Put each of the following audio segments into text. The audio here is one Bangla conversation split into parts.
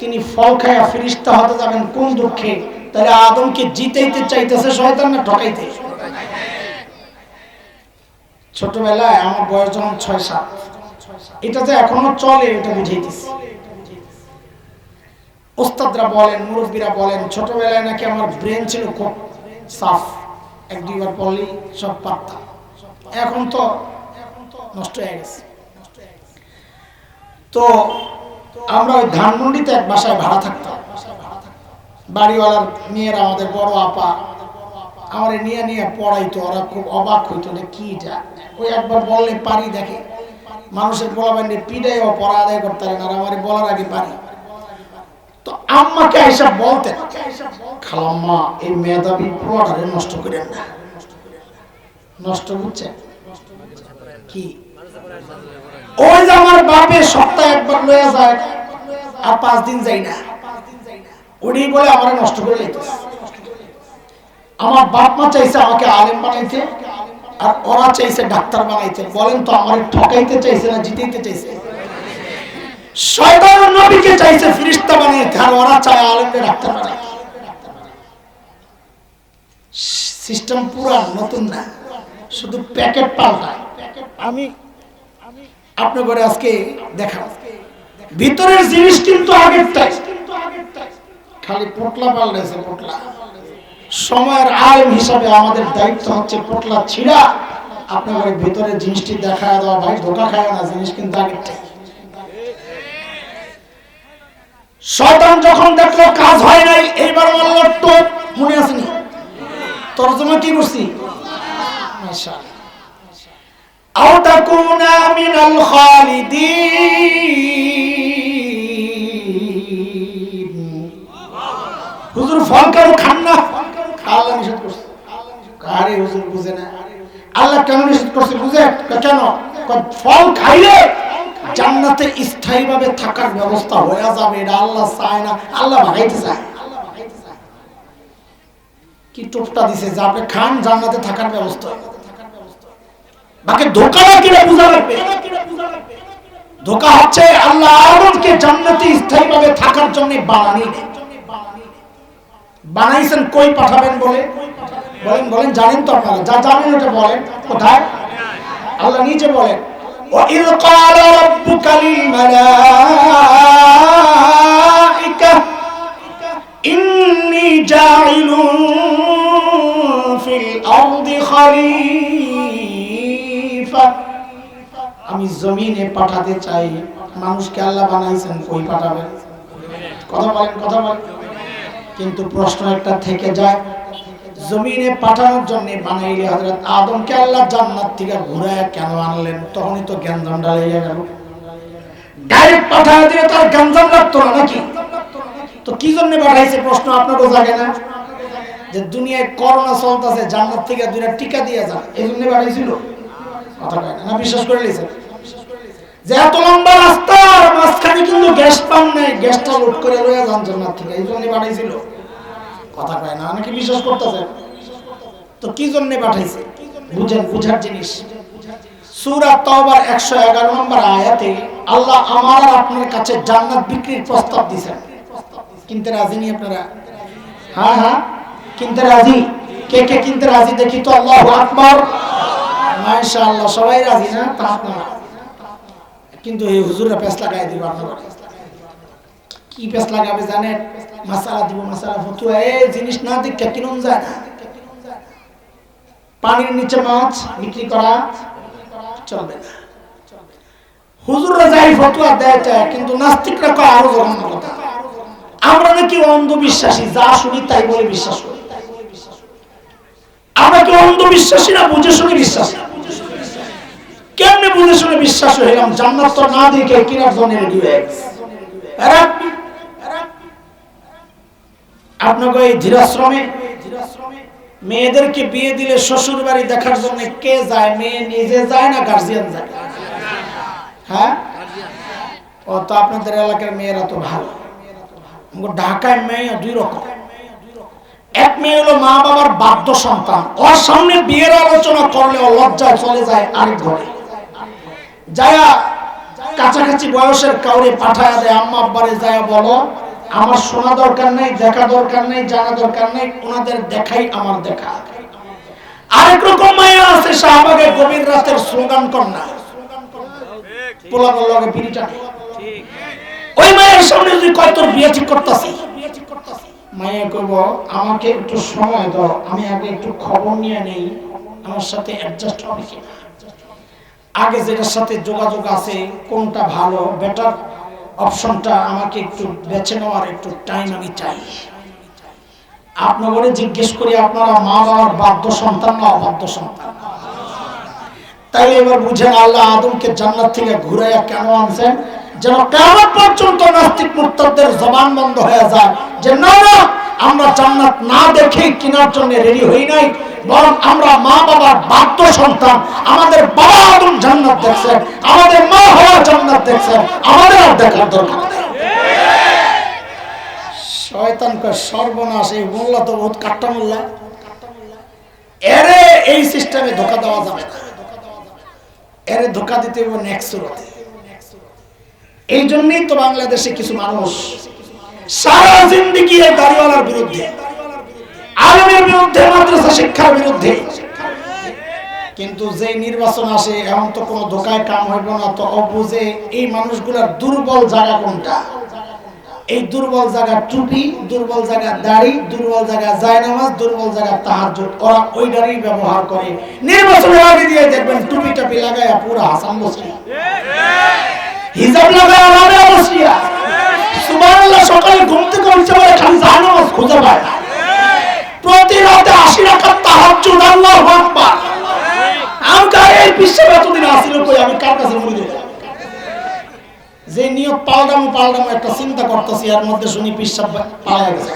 তিনি ফল খায়া ফেরেশতা হতে যাবেন কোন দুঃখে? তাহলে আদমকে জিতাইতে চাইতেছে শয়তান না ঠকাইতে? ছোটবেলায় আমার বয়স যখন ছয়, সাত। এটা যে এখনও চলে, এটা বুঝাইতেছি। ওস্তাদরা বলেন, মুরব্বীরা বলেন, ছোটবেলায় নাকি আমার ব্রেন ছিল খুব সাফ। এক দুইবার পড়লেই সব পারতাম এখন তো নষ্ট হয়ে গেছে। তো আমরা ওই ধানমন্ডিতে এক বাসায় ভাড়া থাকতাম। বাড়িওয়ালার মেয়েরা, আমাদের বড় আপা, আমার নিয়ে নিয়ে পড়াইতো। ওরা খুব অবাক হইতো কি যা ওই একবার বললে পারি দেখে। মানুষের বলা বান্ডে পিডাই ও পড়া আদায় করতে পারে না, আর আমার বলার আগে পারি। তো আম্মাকে এসব বলতে খালাম্মা এই মেধাবী পোলাটারে নষ্ট করেন না। নষ্ট বুঝছে কি? ওই যে আমার বাপে সপ্তাহে একবার লয়ে যায় আর পাঁচ দিন যাই না। ওটি বলে, আমার নষ্ট করে লাইতেছে। আমার বাপ মা চাইছে আমাকে আলেম বানাইতে। আর ওরা চাইছে ডাক্তার বানাইতে। বলেন তো, আমার ঠকাইতে চাইছে না জিতাইতে চাইছে? শয়তান নবীকে চাইছে ফিরিস্তা বানাইতে, আর ওরা চায় আলেমকে ডাক্তার বানাইতে। সিস্টেম পুরা নতুন না, শুধু প্যাকেট পাল্টায়। আমি আপনার ঘরে আজকে দেখা ভিতরের জিনিস কিন্তু আগেরটাই। খালি পোটলা পাল্টাইছে, পোটলা। সময়ের আলেম হিসাবে আমাদের দায়িত্ব হচ্ছে পোটলা ছিঁড়া। আপনার ঘরে ভিতরের জিনিসটি দেখা দেওয়া, ভাই ধোকা খায় না, জিনিস কিন্তু আগেরটাই শয়তান যখন দেখল কাজ হয় নাই, এইবার মারলো টোপ মনে আসেনি তর্জমা কি করছি? আও তাকুনা মিনাল খালিদিন। হুজুর ফল কেন খান না। আল্লাহ নিষেধ করছে? আরে হুজুর বুঝে না। আল্লাহ কেন নিষেধ করছে বুঝে? কেন? ফল খাইলে জান্নাতে স্থায়ীভাবে থাকার ব্যবস্থা হয়ে যাবে, এটা আল্লাহ চায় না। আল্লাহ ভাগাইতে চায়। কি টোপটা দিছে যে আপনি খান, জান্নাতে থাকার ব্যবস্থা বাকি ধোকা না কিনা বুঝা লাগবে? ধোকা হচ্ছে আল্লাহ জান্নাতে স্থায়ীভাবে থাকার জন্য বানানি। বানাইছেন কই পাঠাবেন বলে বলেন বলেন জানেন তো আপনারা যা জানেন ওটা বলেন কোথায় আল্লাহ নিজে বলেন وإذ قال ربك للملائكة إني جاعل في الأرض خليفة আমি জমিনে পাঠাতে চাই মানুষকে আল্লাহ বানাইছেন কই পাঠাবেন কথা বলেন কথা বলেন কিন্তু প্রশ্ন একটা থেকে যায়, জমিনে পাঠানোর জন্য বানাইলে হযরত আদমকে আল্লাহ জান্নাত থেকে ঘুরায় কেন আনলেন? তখনই তো জ্ঞানজাম ঢালাইয়া গেল। ডাইরেক্ট পাঠায় দিলে তার জ্ঞানজাম লাগতো না নাকি? তো কি জন্য পাঠাইছে প্রশ্ন আপনাকেও জাগে না? যে দুনিয়ায় করোনা চলতেছে, জান্নাত থেকে দুইটা টিকা দিয়ে যান, এই জন্য পাঠাইছিল? কথা না বিশ্বাস করে লিছে যে এত লম্বা রাস্তা, মাঝখানে কিন্তু গ্যাস পান নাই, গ্যাসটা লোড করে লয়ে যান জান্নাত থেকে। এই জন্য পাঠাইছিল। কথা কয় না, অনেকে বিশ্বাস করতেছে। তো কি জন্য পাঠাইছে? বুঝেন, বুঝার জিনিস। সূরা তাওবার 111 নম্বর আয়াতে আল্লাহ আমার আর আপনার কাছে জান্নাত বিক্রির প্রস্তাব দিয়েছেন। কিনতে রাজি নি আপনারা? হ্যাঁ হ্যাঁ। কিনতে রাজি? কে কে কিনতে রাজি দেখি তো আল্লাহু আকবার। মাশাআল্লাহ, সবাই রাজি না? তা আপনারা? কিন্তু এই হুজুররা পেছ লাগাই দিব আপনারা কি পেছ লাগাবে জানেন? মাসালা দিব, মাসালা ফতুয়া, এই জিনিস না দেখে কিনুন যায় না। পানির নিচে মাছ বিক্রি করা চলবে না। হুজুররা যাই ফতুয়া দেয় চায় কিন্তু নাস্তিকরা কয় আরও জঘন্য কথা। আমরা নাকি অন্ধবিশ্বাসী, যা শুনি তাই বলে বিশ্বাস করি। আমরা কি অন্ধবিশ্বাসী না বুঝে শুনে বিশ্বাসী? কেমনে বুঝে শুনে বিশ্বাস হইলাম জান্নাত তো না দেখে কিনার জন্য আপনাকে এই ধীরাশ্রমে মেয়েদেরকে বিয়ে দিলে শ্বশুর বাড়ি দেখার জন্য কে যায়? মেয়ে নিজে যায় না গার্জিয়ান যায়? হ্যাঁ? ও তো আপনাদের এলাকার মেয়েরা তো ভালো। ঢাকায় মেয়ে দুই রকম। এক মেয়ে হলো মা বাবার বাধ্য সন্তান। ওর সামনে বিয়ের আলোচনা করলে ও লজ্জায় চলে যায় আরেক ঘরে। যায়া কাছাকাছি বয়সের কাউরে পাঠায় দেয়, আম্মা আব্বারে যায়া বলো, আমার শোনা দরকার নেই, দেখা দরকার নেই, জানা দরকার নেই, ওনাদের দেখাই আমার দেখা। আরেক রকম মায়া আছে শাহবাগের গভীর রাতের স্লোগান কন্যা। পোলাগর লগে ওই মায়ের সামনে যদি কয় বিয়ে ঠিক করতেছি? মায়া কইব, আমাকে একটু সময় দাও, আমি আগে একটু খবর নিয়ে নেই, আমার সাথে অ্যাডজাস্ট হবে কিনা? আগে যেটার সাথে যোগাযোগ আছে, কোনটা ভালো বেটার অপশনটা আমাকে একটু বেছে নেওয়ার একটু টাইম আমি চাই। আপনাকে জিজ্ঞেস করি, আপনারা মা বাবার বাধ্য সন্তান না অবাধ্য সন্তান? তাই এবার বুঝেন আল্লাহ আদমকে জান্নাত থেকে ঘুরাইয়া কেন আনছেন? যেন কেমন পর্যন্ত নাস্তিক মুক্তদের জবান বন্ধ হয়ে যায়, যে না না আমরা জান্নাত না দেখে কেনার জন্য রেডি হই নাই, বরং আমরা মা বাবার বাধ্য সন্তান। আমাদের বাবা আদম জান্নাত দেখছেন, আমাদের মা হওয়া জান্নাত দেখছেন, আমাদের আর দেখার দরকার নেই। শয়তান কয় সর্বনাশ, এই মোল্লা তো বহুত কাট্টা মোল্লা। এরে এই সিস্টেমে ধোকা দেওয়া যাবে না। এরে ধোকা দিতে হবে নেক্সট এই জন্যই তো বাংলাদেশে কিছু মানুষ সারা জিন্দিগি এই দাড়িওয়ালার বিরুদ্ধে। আলমের বিরুদ্ধে, মাদ্রাসা শিক্ষার বিরুদ্ধে। কিন্তু যে নির্বাচন আসে, এমন তো কোনো ধোকায় কাম হইব না। তো অবুঝে এই মানুষগুলার দুর্বল জায়গা কোনটা? এই দুর্বল জায়গা টুপি, দুর্বল জায়গা দাড়ি, দুর্বল জায়গা জায়নামাজ, দুর্বল জায়গা তাহাজ্জুদ। ওরা ওইটারই ব্যবহার করে। নির্বাচনের আগে দিয়ে দেখবেন টুপি টাপি লাগায়া পুরো হাসান বসিয়া। হিজাব রাবে বসিয়া। সুবহানাল্লাহ, সকালে ঘুম থেকে উঠছে বলে, খালি জায়নামাজ খুঁজে পায় না। প্রতি রাতে আশি রাকাত তাহাজ্জুদ, আল্লাহু আকবার। আমি কার এই বিশ্বে এতদিন আসিল কই? আমি কার কাছে যে নিয়ত পাল্টামো পাল্টামো, একটা চিন্তা করতেছি, এর মধ্যে শুনি পিসাব পাওয়া গেছে।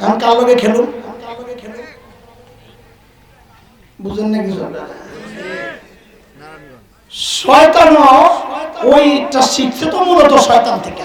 এখন কার লগে খেলুম? বুঝেন না কিছু? শয়তান ওইটা শিখছে তো মূলত শয়তান থেকে।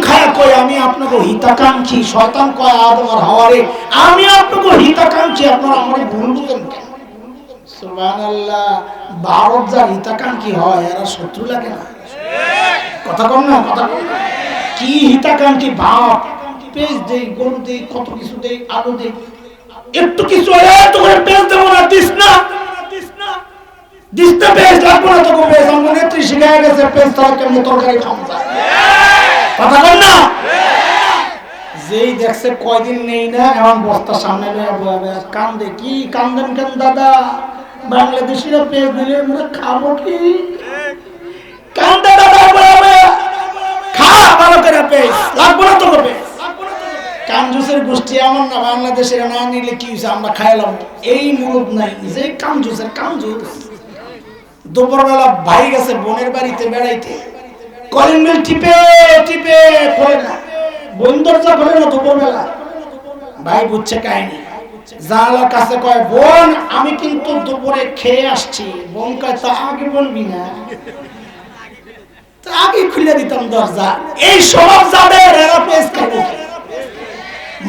খায়া কয়, আমি আপনাকে হিতাকাঙ্ক্ষী কয় হাওয়ারে, আমি আপনাকে হিতাকাঙ্ক্ষী, আপনারা আমারে ভুল বুঝেন একটু কিছু এত গেছে পেজ কেমন তরকারি খাওয়া যেই দেখছে কয়দিন নেই না, এমন বস্তা সামনে কান্দে। কি কান্দেন কেন দাদা? বাংলাদেশিরা পেজ দিলে আমরা খাব কি? কান্দে দাদা খা, ভালো করে পেজ লাগবো না তো করবে কামজুসের গোষ্ঠী এমন না, বাংলাদেশের না নিলে কি হয়েছে আমরা খাইলাম এই মুরুদ নাই যে কামজুসের কামজুস দুপুরবেলা ভাই গেছে বোনের বাড়িতে বেড়াইতে। কলিং বেল টিপে টিপে খোলে না? বোন দরজা খোলে না দুপুরবেলা? ভাই বুঝছে কাহিনী। জানালার কাছে কয়, বোন, আমি কিন্তু দুপুরে খেয়ে আসছি। বোন কয়, তা আগে বলবি না। আগে খুলে দিতাম দরজা। এই স্বভাব যাদের, এরা পেস খাব?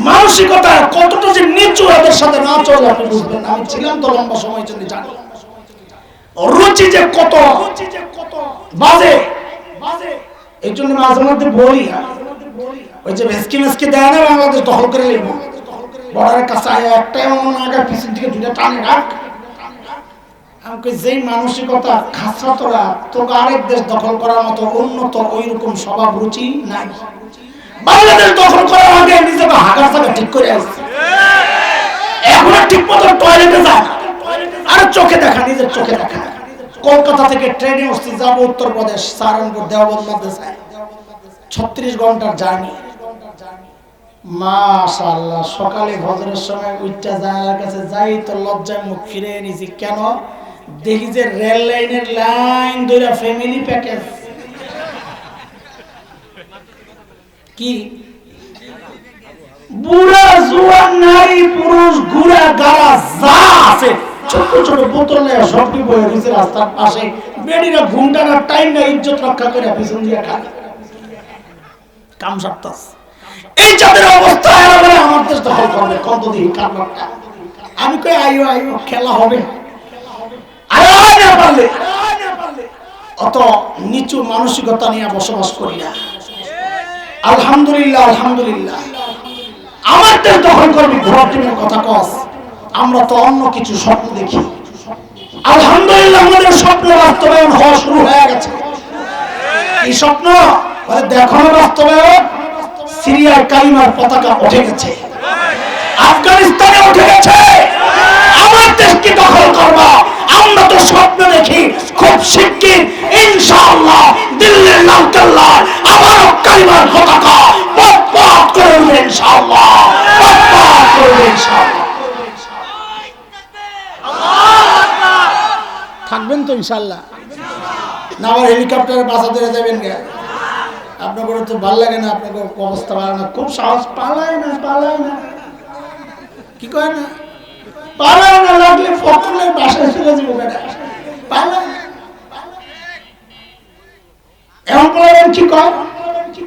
মানসিকতা কতটা যে নিচু, এদের সাথে না চলে আপনি বুঝবেন আমি ছিলাম তো লম্বা সময় জন্য জানি। রুচি যে কত, বাজে। এই জন্য মাঝে মধ্যে বলি ওই যে ভেসকি মেসকি দেয় না, বাংলাদেশ দখল করে নেব। বর্ডারের কাছে আয়, একটা এমন আগে পিছন থেকে দুটা টানে রাখ। আমি কই, যেই মানসিকতা খাসরা তোরা তোকে আরেক দেশ দখল করার মতো উন্নত ওই রকম স্বভাব, রুচি নাই। বাংলাদেশ দখল করার আগে নিজেকে হাগার জায়গা ঠিক করে আসছে এখন ঠিক মতো টয়লেটে যায় আরে চোখে দেখা, নিজের চোখে দেখা। কলকাতা থেকে ট্রেনে উঠছি, যাব উত্তরপ্রদেশ সাহারানপুর, দেওবন্দ মাদ্রাসায়। ছত্রিশ ঘণ্টার জার্নি। মাশাআল্লাহ, সকালে ভজরের সময় উচ্চা জানালার কাছে যাই, তো লজ্জায় মুখ ফিরে নিছি কেন? দেখি যে রেল লাইনের লাইন ধরে ফ্যামিলি প্যাকেজ কি? বুড়া জুয়ান নারী, পুরুষ গুড়া গাড়া, যা আছে ছোট ছোট বোতল বয়ে রাস্তার পাশে বেডিরা ঘুমটানার টাইম না ইজ্জত রক্ষা করে পিছন দিয়ে খায়। কাম এই অবস্থা আমার দেশ দখল করবে। কত দিন কারণটা আমি কই আইও আইও খেলা হবে। আয় না পারলে। অত নিচু মানসিকতা নিয়ে বসবাস করি না। আলহামদুলিল্লাহ আলহামদুলিল্লাহ। আমার দেশ দখল করবি টিমের কথা কস। আমরা তো অন্য কিছু স্বপ্ন দেখি। আলহামদুলিল্লাহ, আমাদের স্বপ্ন বাস্তবায়ন হওয়া শুরু হয়ে গেছে। এই স্বপ্ন? বলে, দেখো না বাস্তবায়ন, সিরিয়ার কালিমার পতাকা উঠে গেছে। আফগানিস্তানে উঠে গেছে। আমার দেশকে দখল করবা। আমরা তো স্বপ্ন দেখি, খুব শিগগির, ইনশাআল্লাহ, দিল্লির লালকেল্লায় আবারও কালিমার পতাকা পথ পথ করে উঠবে ইনশাআল্লাহ, পথ পথ করে উঠবে ইনশাআল্লাহ। থাকবেন তো ইনশাল্লাহ না আবার হেলিকপ্টারে বাসা ধরে যাবেন গে আপনার তো ভালো লাগে না, আপনাকে অবস্থা ভালো না, খুব সাহস পালায় না পালায় না। কি কয় না? পালায় না লাগলে ফকলে বাসায় চলে যাব পালায় না। এমন বলবেন কি কয়?